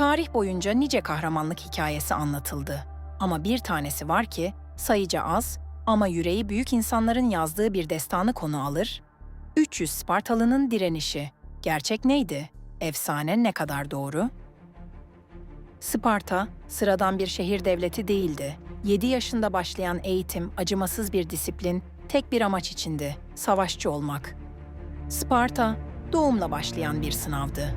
Tarih boyunca nice kahramanlık hikayesi anlatıldı. Ama bir tanesi var ki sayıca az ama yüreği büyük insanların yazdığı bir destanı konu alır. 300 Spartalı'nın direnişi. Gerçek neydi? Efsane ne kadar doğru? Sparta, sıradan bir şehir devleti değildi. 7 yaşında başlayan eğitim, acımasız bir disiplin, tek bir amaç içindi, savaşçı olmak. Sparta, doğumla başlayan bir sınavdı.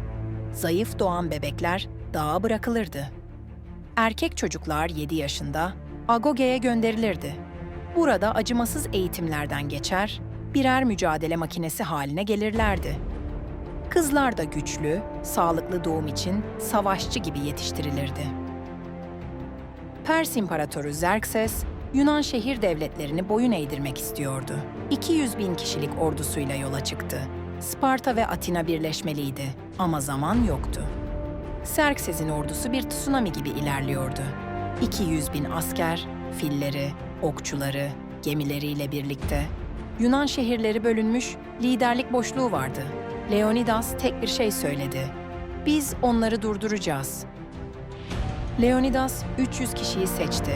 Zayıf doğan bebekler dağa bırakılırdı. Erkek çocuklar 7 yaşında Agoge'ye gönderilirdi. Burada acımasız eğitimlerden geçer, birer mücadele makinesi haline gelirlerdi. Kızlar da güçlü, sağlıklı doğum için savaşçı gibi yetiştirilirdi. Pers İmparatoru Xerxes, Yunan şehir devletlerini boyun eğdirmek istiyordu. 200 bin kişilik ordusuyla yola çıktı. Sparta ve Atina birleşmeliydi ama zaman yoktu. Xerxes'in ordusu bir tsunami gibi ilerliyordu. 200 bin asker, filleri, okçuları, gemileriyle birlikte. Yunan şehirleri bölünmüş, liderlik boşluğu vardı. Leonidas tek bir şey söyledi. Biz onları durduracağız. Leonidas 300 kişiyi seçti.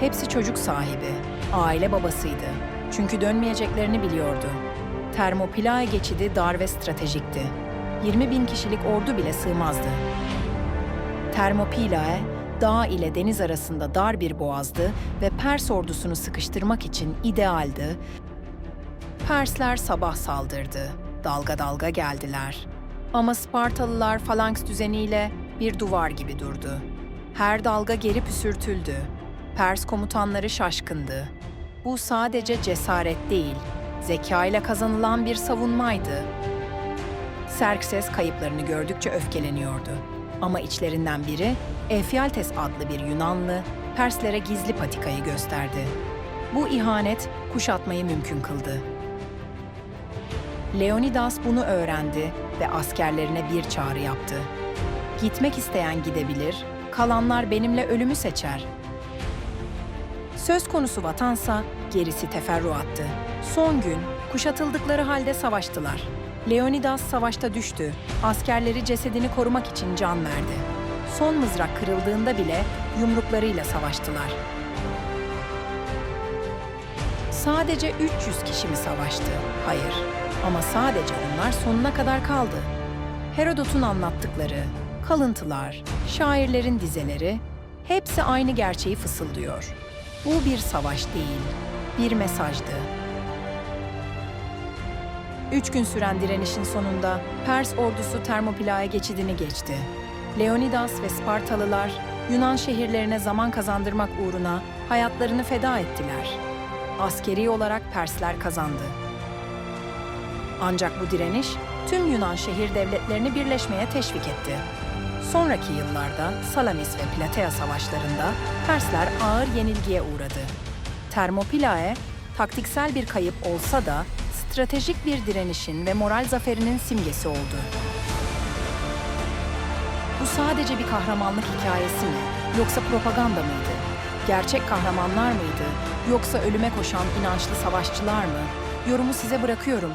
Hepsi çocuk sahibi, aile babasıydı. Çünkü dönmeyeceklerini biliyordu. Termopilay geçidi dar ve stratejikti. 20 bin kişilik ordu bile sığmazdı. Termopilay, dağ ile deniz arasında dar bir boğazdı ve Pers ordusunu sıkıştırmak için idealdi. Persler sabah saldırdı, dalga dalga geldiler. Ama Spartalılar falanks düzeniyle bir duvar gibi durdu. Her dalga geri püsürtüldü. Pers komutanları şaşkındı. Bu sadece cesaret değil, zeka ile kazanılan bir savunmaydı. Xerxes kayıplarını gördükçe öfkeleniyordu. Ama içlerinden biri, Efyaltes adlı bir Yunanlı, Perslere gizli patikayı gösterdi. Bu ihanet kuşatmayı mümkün kıldı. Leonidas bunu öğrendi ve askerlerine bir çağrı yaptı. Gitmek isteyen gidebilir, kalanlar benimle ölümü seçer. Söz konusu vatansa gerisi teferruattı. Son gün kuşatıldıkları halde savaştılar. Leonidas savaşta düştü. Askerleri cesedini korumak için can verdi. Son mızrak kırıldığında bile yumruklarıyla savaştılar. Sadece 300 kişi mi savaştı? Hayır. Ama sadece onlar sonuna kadar kaldı. Herodot'un anlattıkları, kalıntılar, şairlerin dizeleri hepsi aynı gerçeği fısıldıyor. Bu bir savaş değil, bir mesajdı. Üç gün süren direnişin sonunda Pers ordusu Termopila'ya geçidini geçti. Leonidas ve Spartalılar Yunan şehirlerine zaman kazandırmak uğruna hayatlarını feda ettiler. Askeri olarak Persler kazandı. Ancak bu direniş tüm Yunan şehir devletlerini birleşmeye teşvik etti. Sonraki yıllarda Salamis ve Platea savaşlarında Persler ağır yenilgiye uğradı. Termopilae, taktiksel bir kayıp olsa da stratejik bir direnişin ve moral zaferinin simgesi oldu. Bu sadece bir kahramanlık hikayesi mi yoksa propaganda mıydı? Gerçek kahramanlar mıydı yoksa ölüme koşan inançlı savaşçılar mı? Yorumu size bırakıyorum